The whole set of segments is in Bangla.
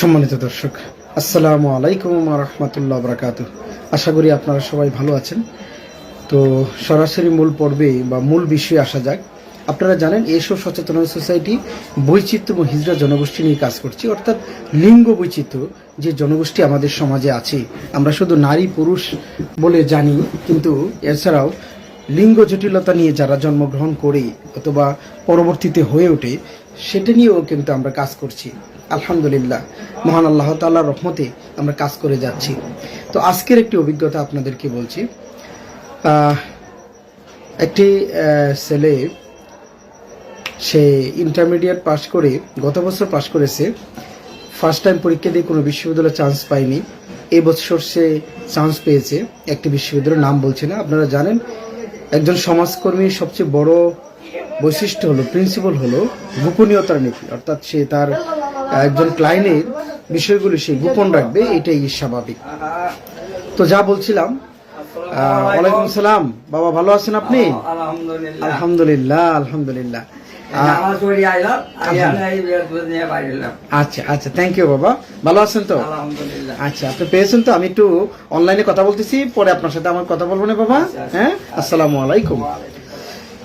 সম্মানিত দর্শক, আসসালামু আলাইকুম রহমতুল্লাহ বরাকাতু আশা করি আপনারা সবাই ভালো আছেন। তো সরাসরি মূল পর্বে বা মূল বিষয়ে আসা যাক। আপনারা জানেন এসব সচেতনতা সোসাইটি বৈচিত্র্য হিজড়া জনগোষ্ঠী নিয়ে কাজ করছি। অর্থাৎ লিঙ্গ বৈচিত্র্য যে জনগোষ্ঠী আমাদের সমাজে আছে, আমরা শুধু নারী, পুরুষ বলে জানি, কিন্তু এছাড়াও লিঙ্গ জটিলতা নিয়ে যারা জন্মগ্রহণ করে অথবা পরবর্তীতে হয়ে ওঠে, সেটা নিয়েও কিন্তু আমরা কাজ করছি। আলহামদুলিল্লাহ, মহান আল্লাহ তাল্লাহ রহমতে আমরা কাজ করে যাচ্ছি। তো আজকের একটি অভিজ্ঞতা আপনাদেরকে বলছি। একটি ছেলে, সে ইন্টারমিডিয়েট পাশ করে, গত বছর পাশ করেছে। ফার্স্ট টাইম পরীক্ষা দিয়ে কোনো বিশ্ববিদ্যালয়ে চান্স পায়নি। এবছর সে চান্স পেয়েছে। একটি বিশ্ববিদ্যালয়ের নাম বলছে না, আপনারা জানেন। একজন সমাজকর্মীর সবচেয়ে বড় বৈশিষ্ট্য হলো প্রিন্সিপাল হলো গোপনীয়তার নীতি। অর্থাৎ সে তার একজন ক্লায়েন্টের বিষয়গুলি সে গোপন রাখবে এটাই স্বাভাবিক। তো যা বলছিলাম আহ, ওয়ালাইকুম সালাম বাবা ভালো আছেন আপনি? আলহামদুলিল্লাহ আলহামদুলিল্লাহ। আচ্ছা আচ্ছা থ্যাংক ইউ বাবা। ভালো আছেন তো? আচ্ছা আপনি পেয়েছেন তো? আমি একটু অনলাইনে কথা বলতেছি পরে আপনার সাথে আমার কথা বলব না বাবা। হ্যাঁ? আসসালামু আলাইকুম।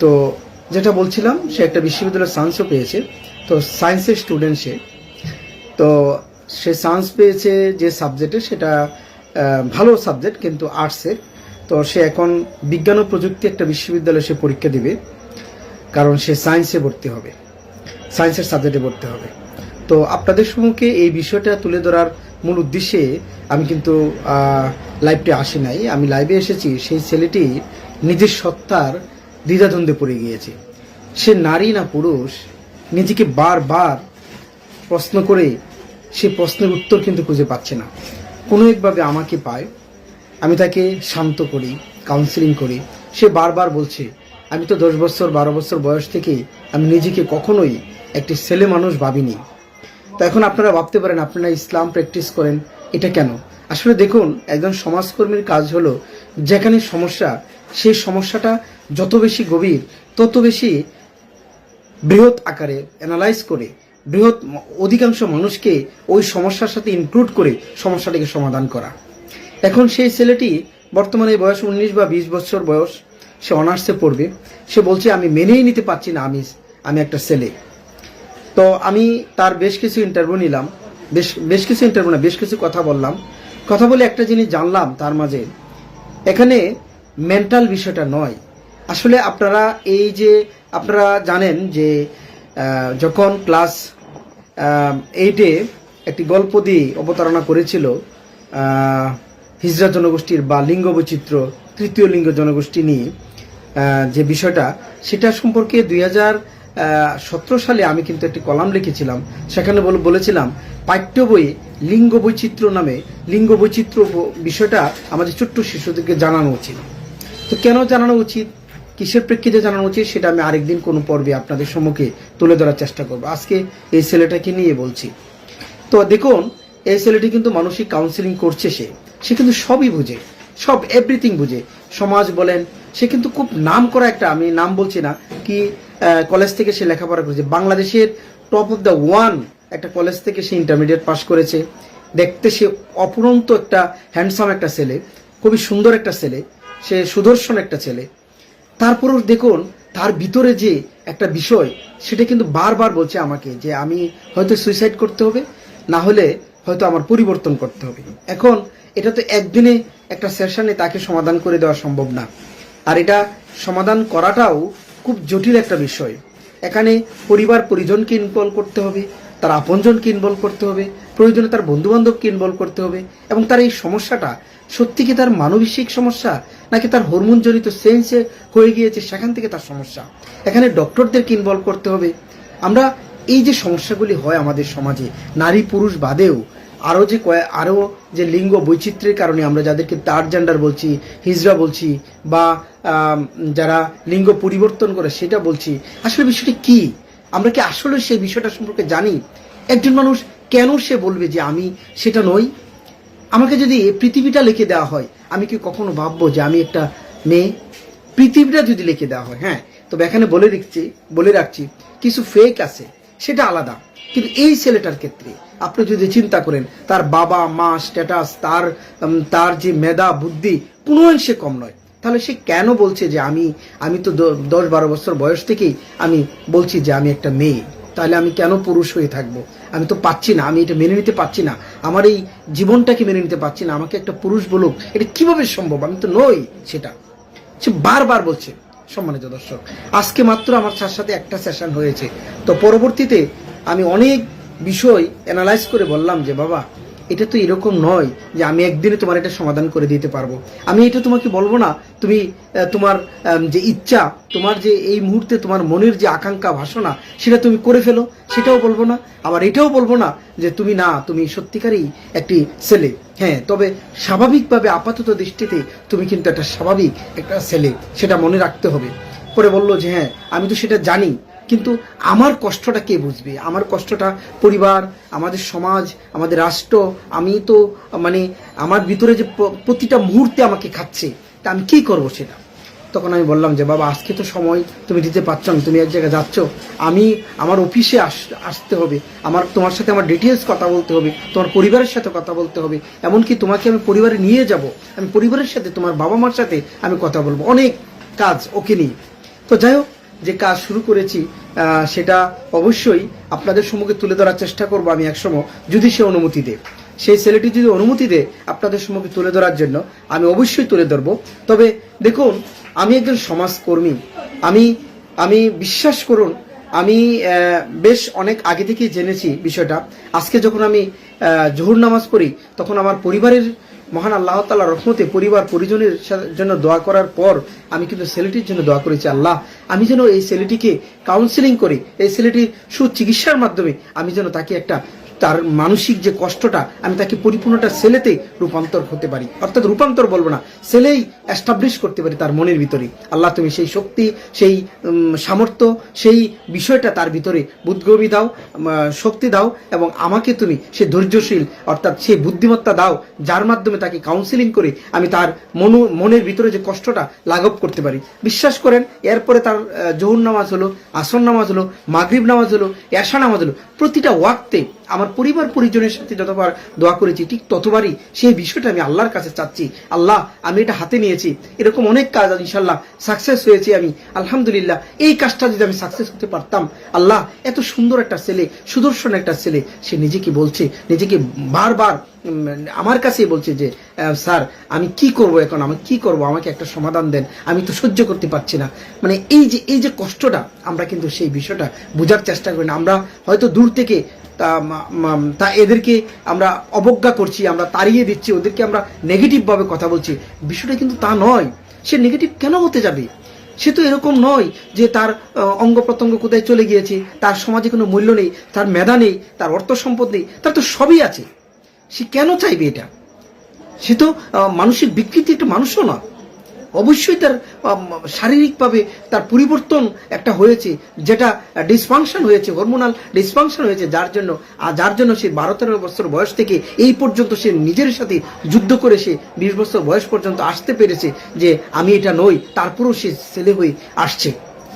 তো যেটা বলছিলাম সে একটা বিশ্ববিদ্যালয়ের সায়েন্সও পেয়েছে। তো সায়েন্সের স্টুডেন্ট সে। তো সে সায়েন্স পেয়েছে যে সাবজেক্টে সেটা ভালো সাবজেক্ট কিন্তু আর্টসের তো সে এখন বিজ্ঞান ও প্রযুক্তি একটা বিশ্ববিদ্যালয়ে সে পরীক্ষা দিবে। কারণ সে সায়েন্সে ভর্তি হবে সায়েন্সের সাবজেক্টে ভর্তি হবে। তো আপনাদের সম্মুখে এই বিষয়টা তুলে ধরার মূল উদ্দেশ্যে আমি কিন্তু লাইভটি আসি নাই। আমি লাইভে এসেছি, সেই ছেলেটি নিজের সত্তার দ্বিধাদ্বন্দ্বে পড়ে গিয়েছে। সে নারী না পুরুষ, নিজেকে বারবার প্রশ্ন করে সে প্রশ্নের উত্তর কিন্তু খুঁজে পাচ্ছে না। কোনো একভাবে আমাকে পায়, আমি তাকে শান্ত করি কাউন্সিলিং করি। সে বারবার বলছে আমি তো দশ বছর, বারো বছর বয়স থেকে আমি নিজেকে কখনোই একটি ছেলে মানুষ ভাবিনি। তো এখন আপনারা ভাবতে পারেন, আপনারা ইসলাম প্র্যাকটিস করেন, এটা কেন? আসলে দেখুন, একজন সমাজকর্মীর কাজ হলো যেখানে সমস্যা, সেই সমস্যাটা যত বেশি গভীর, তত বেশি বৃহৎ আকারে অ্যানালাইজ করে, বৃহৎ অধিকাংশ মানুষকে ওই সমস্যার সাথে ইনক্লুড করে সমস্যাটিকে সমাধান করা। এখন সেই ছেলেটি বর্তমানে বয়স উনিশ বা বিশ বছর বয়স সে অনার্সে পড়বে। সে বলছে, আমি মেনেই নিতে পারছি না, আমি আমি একটা ছেলে। তো আমি তার বেশ কিছু ইন্টারভিউ নিলাম। বেশ বেশ কিছু ইন্টারভিউ না, বেশ কিছু কথা বললাম। কথা বলে একটা জিনিস জানলাম তার মাঝে। এখানে মেন্টাল বিষয়টা নয়। আসলে আপনারা এই যে, আপনারা জানেন যে যখন ক্লাস এইটে একটি গল্প দিয়ে অবতারণা করেছিল হিজড়া জনগোষ্ঠীর বা লিঙ্গ বৈচিত্র্য, তৃতীয় লিঙ্গ জনগোষ্ঠী নিয়ে যে বিষয়টা, সেটা সম্পর্কে দুই হাজার সতেরো সালে আমি কিন্তু একটি কলাম লিখেছিলাম। সেখানে বলে- বলেছিলাম, পাঠ্য বইয়ে লিঙ্গ বৈচিত্র্য নামে লিঙ্গ বৈচিত্র্য বিষয়টা আমাদের ছোট্ট শিশুদেরকে জানানো উচিত। তো কেন জানানো উচিত? কিসের প্রেক্ষিতে জানানো উচিত? সেটা আমি আরেকদিন কোনো পর্বে আপনাদের সম্মুখে তুলে ধরার চেষ্টা করব। আজকে এই ছেলেটাকে নিয়ে বলছি। তো দেখুন, এই ছেলেটি কিন্তু মানসিক কাউন্সিলিং করছে সে। সে কিন্তু সবই বুঝে, সব এভরিথিং বুঝে। সমাজ বলেন সে কিন্তু খুব নাম করা একটা, আমি নাম বলছি না, কি কলেজ থেকে সে লেখাপড়া করেছে। বাংলাদেশের টপ অফ দ্য ওয়ান একটা কলেজ থেকে সে ইন্টারমিডিয়েট পাশ করেছে। দেখতে সে অপুরন্ত একটা হ্যান্ডসাম একটা ছেলে, খুবই সুন্দর একটা ছেলে, সে সুদর্শন একটা ছেলে। তারপরও দেখুন, তার ভিতরে যে একটা বিষয়, সেটা কিন্তু বারবার বলছে আমাকে যে আমি হয়তো সুইসাইড করতে হবে, না হলে হয়তো আমার পরিবর্তন করতে হবে। এখন, এটা তো একদিনে একটা সেশনে তাকে সমাধান করে দেওয়া সম্ভব না। আর এটা সমাধান করাটাও খুব জটিল একটা বিষয়। এখানে পরিবার পরিজনকে ইনভলভ করতে হবে, তার আপনজনকে ইনভলভ করতে হবে, প্রয়োজনে তার বন্ধু বান্ধবকে ইনভলভ করতে হবে, এবং তার এই সমস্যাটা সত্যি কি তার মানবিক সমস্যা, নাকি তার হরমোন জনিত সেন্সে হয়ে গিয়েছে সেখান থেকে তার সমস্যা? এখানে ডক্টরদেরকে ইনভলভ করতে হবে। আমরা এই যে সমস্যাগুলি হয় আমাদের সমাজে নারী পুরুষ বাদেও আরও যে কয়ে আরও যে লিঙ্গ বৈচিত্র্যের কারণে আমরা যাদেরকে তার জেন্ডার বলছি হিজড়া বলছি, বা যারা লিঙ্গ পরিবর্তন করে সেটা বলছি, আসলে বিষয়টি কি? আমরা কি আসলে সেই বিষয়টা সম্পর্কে জানি? একজন মানুষ কেন সে বলবে যে আমি সেটা নই? আমাকে যদি পৃথিবীটা লিখে দেওয়া হয়, আমি কি কখনো ভাববো যে আমি একটা মেয়ে? পৃথিবীটা যদি লিখে দেওয়া হয় হ্যাঁ তবে এখানে বলে দিচ্ছি, বলে রাখছি, কিছু ফেক আছে, সেটা আলাদা। কিন্তু এই ছেলেটার ক্ষেত্রে আপনি যদি চিন্তা করেন, তার বাবা, মা স্ট্যাটাস তার তার যে মেধা, বুদ্ধি কোনো অংশে কম নয়। তাহলে সে কেন বলছে যে আমি আমি তো দশ বারো বছর বয়স থেকেই আমি বলছি যে আমি একটা মেয়ে? তাহলে আমি কেন পুরুষ হয়ে থাকব? আমি তো পাচ্ছি না, আমি এটা মেনে নিতে পারছি না। আমার এই জীবনটাকে মেনে নিতে পারছি না, আমাকে একটা পুরুষ বলুক, এটা কীভাবে সম্ভব? আমি তো নই সেটা। সে বারবার বলছে, সম্মানিত দর্শক, আজকে মাত্র আমার তার সাথে একটা সেশন হয়েছে। তো পরবর্তীতে আমি অনেক বিষয় অ্যানালাইজ করে বললাম যে, বাবা, এটা তো এরকম নয় যে আমি একদিনে তোমার এটা সমাধান করে দিতে পারব। আমি এটা তোমাকে বলব না, তুমি তোমার যে ইচ্ছা, তোমার যে এই মুহূর্তে তোমার মনের যে আকাঙ্ক্ষা ভাষণা সেটা তুমি করে ফেলো। সেটাও বলব না, আবার এটাও বলব না যে তুমি না, তুমি সত্যিকারই একটি ছেলে। হ্যাঁ তবে স্বাভাবিকভাবে আপাতত দৃষ্টিতে তুমি কিন্তু একটা স্বাভাবিক একটা ছেলে, সেটা মনে রাখতে হবে। পরে বলল যে হ্যাঁ আমি তো সেটা জানি কিন্তু আমার কষ্টটা কে বুঝবে? আমার কষ্টটা পরিবার, আমাদের সমাজ, আমাদের রাষ্ট্র, আমি তো মানে আমার ভিতরে যে প্রতিটা মুহূর্তে আমাকে খাচ্ছে, তা আমি কী করব সেটা? তখন আমি বললাম যে, বাবা, আজকে তো সময় তুমি দিতে পারছ না, তুমি এক জায়গায় যাচ্ছ। আমি, আমার অফিসে আস, আসতে হবে। আমার, তোমার সাথে আমার ডিটেলস কথা বলতে হবে, তোমার পরিবারের সাথে কথা বলতে হবে। এমনকি তোমাকে আমি পরিবারে নিয়ে যাব। আমি পরিবারের সাথে, তোমার বাবা মার সাথে আমি কথা বলব। অনেক কাজ, ওকে নিয়ে। তো যাই হোক যে কাজ শুরু করেছি সেটা অবশ্যই আপনাদের সম্মুখে তুলে ধরার চেষ্টা করব আমি একসময়, যদি সে অনুমতি দেয়। সেই ছেলেটি যদি অনুমতি দেয় আপনাদের সম্মুখে তুলে ধরার জন্য, আমি অবশ্যই তুলে ধরবো। তবে দেখুন, আমি একজন সমাজকর্মী। আমি আমি বিশ্বাস করুন, আমি বেশ অনেক আগে থেকেই জেনেছি বিষয়টা। আজকে যখন আমি জোহর নামাজ পড়ি, তখন আমার পরিবারের মহান আল্লাহ তাল্লাহ রহমতে পরিবার পরিজনের জন্য দোয়া করার পর আমি কিন্তু ছেলেটির জন্য দোয়া করেছি, আল্লাহ, আমি যেন এই ছেলেটিকে কাউন্সিলিং করে, এই ছেলেটির সুচিকিৎসার মাধ্যমে আমি যেন তাকে একটা তার মানসিক যে কষ্টটা, আমি তাকে পরিপূর্ণটা ছেলেতে রূপান্তর হতে পারি। অর্থাৎ রূপান্তর বলব না, ছেলেই অ্যাস্টাবলিশ করতে পারি তার মনের ভিতরে। আল্লাহ তুমি সেই শক্তি, সেই সামর্থ্য, সেই বিষয়টা তার ভিতরে বুদ্ধগমি দাও শক্তি দাও এবং আমাকে তুমি সে ধৈর্যশীল, অর্থাৎ সেই বুদ্ধিমত্তা দাও, যার মাধ্যমে তাকে কাউন্সিলিং করে আমি তার মনো, মনের ভিতরে যে কষ্টটা লাঘব করতে পারি। বিশ্বাস করেন, এরপরে তার জহুর নামাজ হলো, আসর নামাজ হলো, মাগরিব নামাজ হলো, এশা নামাজ হলো, প্রতিটা ওয়াক্তে আমার পরিবার পরিজনের সাথে যতবার দোয়া করেছি, ঠিক ততবারই সেই বিষয়টা আমি আল্লাহর কাছে চাচ্ছি। আল্লাহ, আমি এটা হাতে নিয়েছি। এরকম অনেক কাজ ইনশাল্লাহ সাকসেস হয়েছি আমি। আলহামদুলিল্লাহ, এই কাজটা যদি আমি সাকসেস হতে পারতাম, আল্লাহ, এত সুন্দর একটা ছেলে, সুদর্শন একটা ছেলে, সে নিজেকে বলছে, নিজেকে বারবার আমার কাছেই বলছে যে স্যার, আমি কি করব এখন? আমি কি করব? আমাকে একটা সমাধান দেন। আমি তো সহ্য করতে পারছি না। মানে এই যে এই যে কষ্টটা, আমরা কিন্তু সেই বিষয়টা বোঝার চেষ্টা করি না। আমরা হয়তো দূর থেকে তা এদেরকে আমরা অবজ্ঞা করছি, আমরা তাড়িয়ে দিচ্ছি, ওদেরকে আমরা নেগেটিভভাবে কথা বলছি। বিষয়টা কিন্তু তা নয়। সে নেগেটিভ কেন হতে যাবে? সে তো এরকম নয় যে তার অঙ্গ প্রত্যঙ্গ কোথায় চলে গিয়েছে, তার সমাজে কোনো মূল্য নেই, তার মেধা নেই, তার অর্থ সম্পদ নেই, তার তো সবই আছে। সে কেন চাইবে এটা? সে তো মানসিক বিকৃতি একটা মানুষও না। অবশ্যই তার শারীরিকভাবে তার পরিবর্তন একটা হয়েছে, যেটা ডিসফাংশন হয়েছে হরমোনাল ডিসফাংশন হয়েছে, যার জন্য, আর যার জন্য সে বারো তেরো বছর বয়স থেকে এই পর্যন্ত সে নিজের সাথে যুদ্ধ করে সে বিশ বছর বয়স পর্যন্ত আসতে পেরেছে যে আমি এটা নই, তারপরেও সে ছেলে হয়ে আসছে।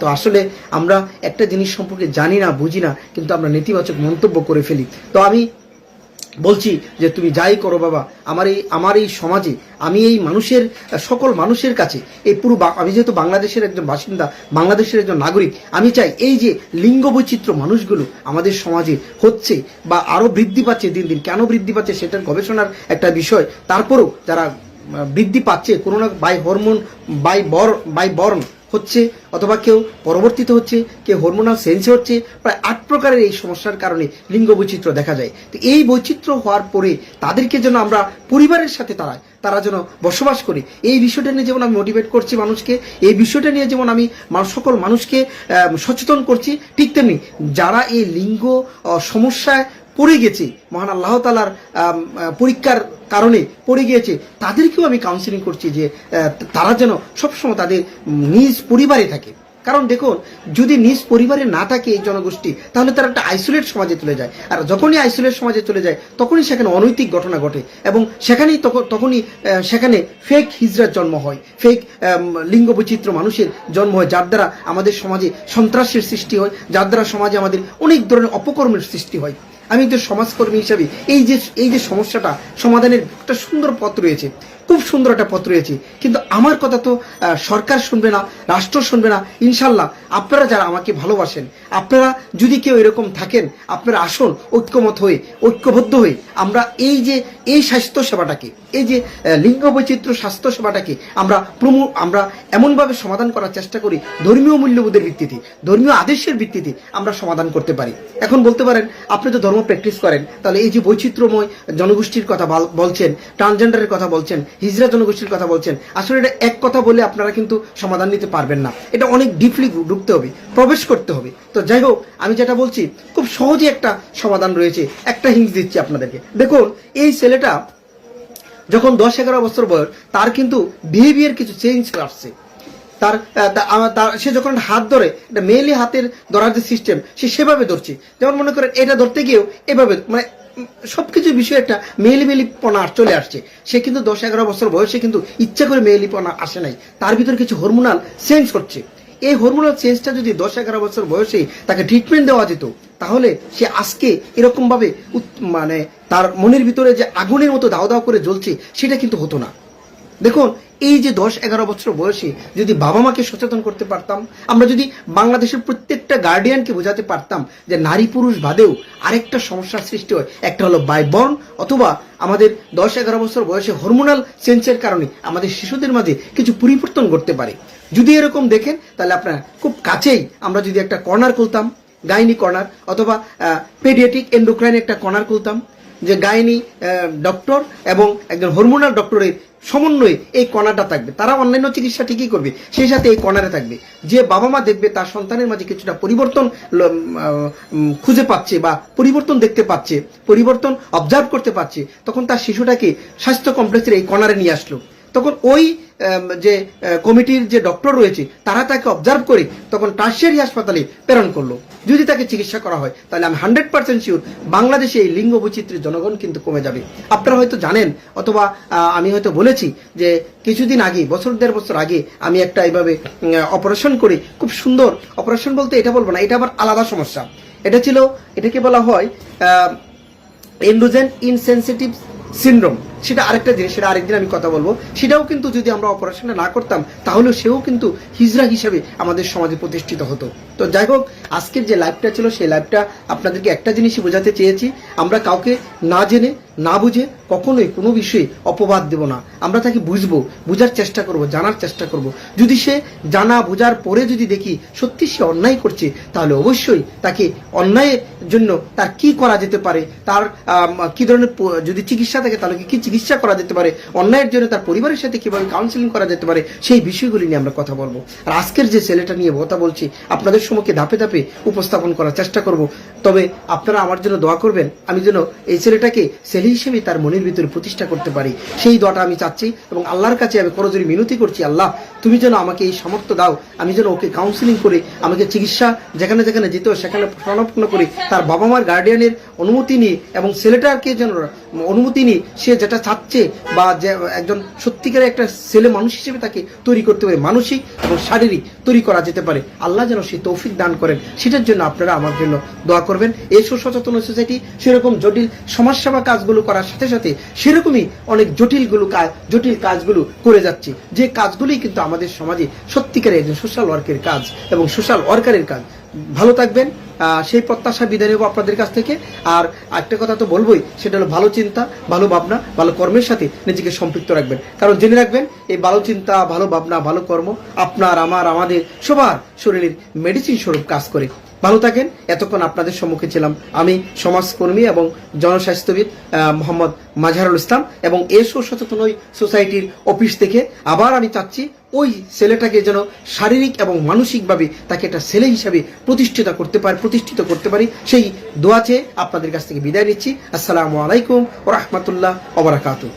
তো আসলে আমরা একটা জিনিস সম্পর্কে জানি না, বুঝি না, কিন্তু আমরা নেতিবাচক মন্তব্য করে ফেলি। তো আমি বলছি যে তুমি যাই করো বাবা, আমার এই আমার এই সমাজে, আমি এই মানুষের, সকল মানুষের কাছে, এই পুরো আমি যেহেতু বাংলাদেশের একজন বাসিন্দা, বাংলাদেশের একজন নাগরিক, আমি চাই এই যে লিঙ্গ বৈচিত্র্য মানুষগুলো আমাদের সমাজে হচ্ছে বা আরও বৃদ্ধি পাচ্ছে দিন দিন, কেন বৃদ্ধি পাচ্ছে সেটার গবেষণার একটা বিষয়, তারপরেও যারা বৃদ্ধি পাচ্ছে, কোনো না বাই হরমোন বাই বর বাই বর্ণ হচ্ছে অথবা কেউ পরবর্তীতে হচ্ছে, কেউ হরমোনাল সেন্সে হচ্ছে, প্রায় আট প্রকারের এই সমস্যার কারণে লিঙ্গ বৈচিত্র্য দেখা যায়। তো এই বৈচিত্র্য হওয়ার পরে তাদেরকে যেন আমরা পরিবারের সাথে তারা তারা যেন বসবাস করে, এই বিষয়টা নিয়ে যেমন আমি মোটিভেট করছি মানুষকে, এই বিষয়টা নিয়ে যেমন আমি সকল মানুষকে সচেতন করছি, ঠিক তেমনি যারা এই লিঙ্গ সমস্যায় পড়ে গেছে, মহান আল্লাহ তালার পরীক্ষার কারণে পড়ে গিয়েছে। তাদেরকেও আমি কাউন্সিলিং করছি যে তারা যেন সবসময় তাদের নিজ পরিবারে থাকে। কারণ দেখুন, যদি নিজ পরিবারে না থাকে এই জনগোষ্ঠী, তাহলে তারা একটা আইসোলেট সমাজে চলে যায়। আর যখনই আইসোলেট সমাজে চলে যায়, তখনই সেখানে অনৈতিক ঘটনা ঘটে। এবং সেখানেই তখন তখনই সেখানে ফেক হিজড়ার জন্ম হয়। ফেক লিঙ্গ বৈচিত্র্য মানুষের জন্ম হয়, যার দ্বারা আমাদের সমাজে সন্ত্রাসের সৃষ্টি হয়, যার দ্বারা সমাজে আমাদের অনেক ধরনের অপকর্মের সৃষ্টি হয়। আমি একজন সমাজকর্মী হিসাবে এই যে এই যে সমস্যাটা, সমাধানের একটা সুন্দর পথ রয়েছে, খুব সুন্দর একটা পথ রয়েছে। কিন্তু আমার কথা তো সরকার শুনবে না, রাষ্ট্র শুনবে না, ইনশাল্লাহ আপনারা যারা আমাকে ভালোবাসেন, আপনারা যদি কেউ এরকম থাকেন, আপনারা আসুন, ঐক্যমত হয়ে, ঐক্যবদ্ধ হয়ে আমরা এই যে, এই স্বাস্থ্য সেবাটাকে, এই যে লিঙ্গ বৈচিত্র্য স্বাস্থ্য সেবাটাকে আমরা প্রমু, আমরা এমনভাবে সমাধান করার চেষ্টা করি, ধর্মীয় মূল্যবোধের ভিত্তিতে, ধর্মীয় আদেশের ভিত্তিতে আমরা সমাধান করতে পারি। এখন বলতে পারেন, আপনি তো ধর্ম প্র্যাকটিস করেন, তাহলে এই যে বৈচিত্র্যময় জনগোষ্ঠীর কথা বলছেন ট্রান্সজেন্ডারের কথা বলছেন, হিজরা জনগোষ্ঠীর কথা বলছেন, আসলে এটা এক কথা বলে আপনারা কিন্তু সমাধান নিতে পারবেন না। এটা অনেক ডিপলি ঢুকতে হবে, প্রবেশ করতে হবে। তো যাই হোক, আমি যেটা বলছি, খুব সহজে একটা সমাধান রয়েছে, একটা হিংস দিচ্ছি আপনাদেরকে। দেখুন, এই ছেলেটা যখন দশ এগারো বছর বয়স, তার কিন্তু বিহেভিয়ার কিছু চেঞ্জ আসছে। তার তার সে যখন হাত ধরে এটা মেয়েলি হাতের ধরার যে সিস্টেম সে সেভাবে ধরছে। যেমন মনে করেন এটা ধরতে গিয়েও এভাবে মানে উম, সবকিছু বিষয়ে একটা মেয়েলি মেলি পনা চলে আসছে। সে কিন্তু দশ এগারো বছর বয়সে কিন্তু ইচ্ছা করে মেয়েলি পনা আসে নাই। তার ভিতরে কিছু হরমোনাল চেঞ্জ হচ্ছে এই হরমোনাল চেঞ্জটা যদি দশ এগারো বছর বয়সে তাকে ট্রিটমেন্ট দেওয়া যেত তাহলে সে আজকে এরকম ভাবে উত- মানে তার মনের ভিতরে যে আগুনের মতো দাও দাও করে জ্বলছে সেটা কিন্তু হতো না। দেখুন, এই যে দশ এগারো বছর বয়সে, যদি বাবা মাকে সচেতন করতে পারতাম, আমরা যদি বাংলাদেশের প্রত্যেকটা গার্ডিয়ানকে বোঝাতে পারতাম যে নারী পুরুষ বাদেও আরেকটা সমস্যার সৃষ্টি হয়, একটা হলো বাইবর্ন অথবা আমাদের দশ এগারো বছর বয়সে হরমোনাল চেঞ্জের কারণে আমাদের শিশুদের মাঝে কিছু পরিবর্তন ঘটতে পারে। যদি এরকম দেখেন, তাহলে আপনার খুব কাছেই আমরা যদি একটা কর্নার খুলতাম, গাইনি কর্নার অথবা পেডিয়াটিক এন্ডোক্রাইন একটা কর্নার খুলতাম, যে গাইনি ডক্টর এবং একজন হরমোনাল ডক্টরের সমন্বয়ে এই কণাটা থাকবে। তারা অন্যান্য চিকিৎসা ঠিকই করবে, সেই সাথে এই কণারে থাকবে। যে বাবা মা দেখবে তার সন্তানের মাঝে কিছুটা পরিবর্তন খুঁজে পাচ্ছে বা পরিবর্তন দেখতে পাচ্ছে, পরিবর্তন অবজার্ভ করতে পারছে, তখন তার শিশুটাকে স্বাস্থ্য কমপ্লেক্সের এই কণারে নিয়ে আসলো। তখন ওই যে কমিটির যে ডক্টর রয়েছে, তারা তাকে অবজার্ভ করে তখন টার্সিয়ারি হাসপাতালে প্রেরণ করল। যদি তাকে চিকিৎসা করা হয়, তাহলে আমি হান্ড্রেড পার্সেন্ট শিওর বাংলাদেশে এই লিঙ্গ বৈচিত্র্যের জনগণ কিন্তু কমে যাবে। আপনারা হয়তো জানেন, অথবা আমি হয়তো বলেছি যে কিছুদিন আগে, বছর দেড় বছর আগে আমি একটা এইভাবে অপারেশন করে। খুব সুন্দর। অপারেশন বলতে এটা বলব না, এটা আবার আলাদা সমস্যা। এটা ছিল, এটাকে বলা হয় এন্ডোজেন ইনসেনসিটিভ সিনড্রোম। সেটা আরেকটা জিনিস, সেটা আরেকদিন আমি কথা বলব। সেটাও কিন্তু যদি আমরা অপারেশনটা না করতাম তাহলে সেও কিন্তু হিজরা হিসেবে আমাদের সমাজে প্রতিষ্ঠিত হতো। তো যাই হোক, আজকের যে লাইভটা ছিল, সেই লাইভটা আপনাদেরকে একটা জিনিসই বোঝাতে চেয়েছি। আমরা কাউকে না জেনে না বুঝে কখনোই কোনো বিষয়ে অপবাদ দেব না। আমরা তাকে বুঝব, বুঝার চেষ্টা করব, জানার চেষ্টা করব। যদি সে জানা, বোঝার পরে যদি দেখি সত্যি সে অন্যায় করছে, তাহলে অবশ্যই তাকে অন্যায়ের জন্য তার কি করা যেতে পারে, তার কি ধরনের যদি চিকিৎসা থাকে তাহলে কি চিকিৎসা করা যেতে পারে, অন্যায়ের জন্য তার পরিবারের সাথে কীভাবে কাউন্সিলিং করা যেতে পারে, সেই বিষয়গুলি নিয়ে আমরা কথা বলব। আর আজকের যে ছেলেটা নিয়ে কথা বলছি, আপনাদের সম্মুখে ধাপে ধাপে উপস্থাপন করার চেষ্টা করব। তবে আপনারা আমার জন্য দোয়া করবেন, আমি যেন এই ছেলেটাকে ছেলে হিসেবে তার মনের ভিতরে প্রতিষ্ঠা করতে পারি। সেই দোয়াটা আমি চাচ্ছি এবং আল্লাহর কাছে আমি করজোরি মিনতি করছি, আল্লাহ, তুমি যেন আমাকে এই সামর্থ্য দাও, আমি যেন ওকে কাউন্সিলিং করে, আমাকে চিকিৎসা যেখানে যেখানে যেতে সেখানে স্বর্ণাপন্ন করে। তার বাবা মার গার্ডিয়ানের অনুমতি নিয়ে এবং ছেলেটাকে যেন অনুমতি নিয়ে সে যেটা চাচ্ছে বা যে একজন সত্যিকারের একটা ছেলে মানুষ হিসেবে তাকে তৈরি করতে পারে, মানসিক এবং শারীরিক তৈরি করা যেতে পারে। আল্লাহ যেন সে তৌফিক দান করেন। সেটার জন্য আপনারা আমার জন্য দোয়া করবেন। এই সুসচেতন সোসাইটি সেরকম জটিল সমাজসেবা কাজগুলো করার সাথে সাথে সেরকমই অনেক জটিলগুলো কাজ জটিল কাজগুলো করে যাচ্ছে। যে কাজগুলি কিন্তু আমাদের সমাজে সত্যিকারের একজন সোশ্যাল ওয়ার্কের কাজ এবং সোশ্যাল ওয়ার্কারের কাজ। ভালো থাকবেন। সেই প্রত্যাশা বিদায় নেব আপনাদের কাছ থেকে। আর একটা কথা তো বলবোই, সেটা হলো ভালো চিন্তা, ভালো ভাবনা, ভালো কর্মের সাথে নিজেকে সম্পৃক্ত রাখবেন। কারণ জেনে রাখবেন, এই ভালো চিন্তা, ভালো ভাবনা, ভালো কর্ম আপনার, আমার, আমাদের, সবার শরীরের মেডিসিন স্বরূপ কাজ করে। ভালো থাকেন। এতক্ষণ আপনাদের সম্মুখে ছিলাম আমি সমাজকর্মী এবং জনস্বাস্থ্যবিদ মোহাম্মদ মাঝহারুল ইসলাম এবং এই সচেতন ওই সোসাইটির অফিস থেকে। আবার আমি চাচ্ছি ওই ছেলেটাকে যেন শারীরিক এবং মানসিকভাবে তাকে একটা ছেলে হিসাবে প্রতিষ্ঠিত করতে পারে, প্রতিষ্ঠিত করতে পারি। সেই দোয়া চেয়ে আপনাদের কাছ থেকে বিদায় নিচ্ছি। আসসালামু আলাইকুম ও রহমতুল্লাহ ওবরাকাতু